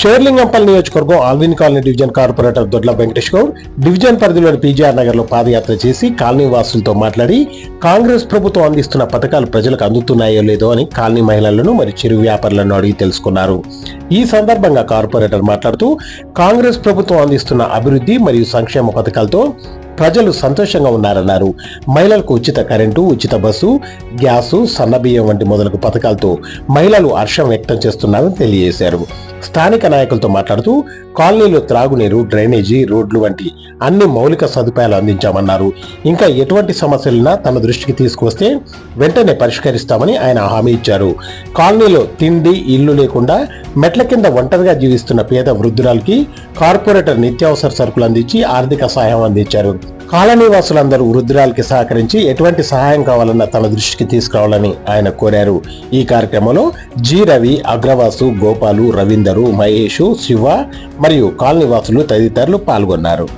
షేర్లింగంపల్లి నియోజకవర్గం Alwin colony division corporator Doddla Venkatesh Goud division పరిధిలోని PGR నగర్లో పాదయాత్ర చేసి కాలనీ వాసులతో మాట్లాడి కాంగ్రెస్ ప్రభుత్వం అందిస్తున్న పథకాలు ప్రజలకు అందుతున్నాయో లేదో అని కాలనీ మహిళలను మరియు చిరు వ్యాపారులను అడిగి తెలుసుకున్నారు. ఈ సందర్భంగా కార్పొరేటర్ మాట్లాడుతూ కాంగ్రెస్ ప్రభుత్వం అందిస్తున్న అభివృద్ధి మరియు సంక్షేమ పథకాలతో ప్రజలు సంతోషంగా ఉన్నారన్నారు. మహిళలకు ఉచిత కరెంటు ఉచిత బస్సు గ్యాసు సన్నబియ్యం వంటి మొదలగు పథకాలతో మహిళలు హర్షం వ్యక్తం చేస్తున్నారని తెలియజేశారు. స్థానిక నాయకులతో మాట్లాడుతూ కాలనీలో త్రాగునీరు డ్రైనేజీ రోడ్లు వంటి అన్ని మౌలిక సదుపాయాలు అందించామన్నారు. ఇంకా ఎటువంటి సమస్యలున్నా తన దృష్టికి తీసుకువస్తే వెంటనే పరిష్కరిస్తామని ఆయన హామీ ఇచ్చారు. కాలనీలో తిండి ఇల్లు లేకుండా మెట్ల కింద ఒంటరిగా జీవిస్తున్న పేద వృద్ధురాలకి కార్పొరేటర్ నిత్యావసర సరుకులు అందించి ఆర్థిక సహాయం అందించారు. కాలనీ వాసులందరూ వృద్ధురాలకి సహకరించి ఎటువంటి సహాయం కావాలన్న తన దృష్టికి తీసుకురావాలని ఆయన కోరారు. ఈ కార్యక్రమంలో జి రవి అగ్రవాసు గోపాలు రవీందరు మహేష్ శివ మరియు కాలనీ వాసులు తదితరులు పాల్గొన్నారు.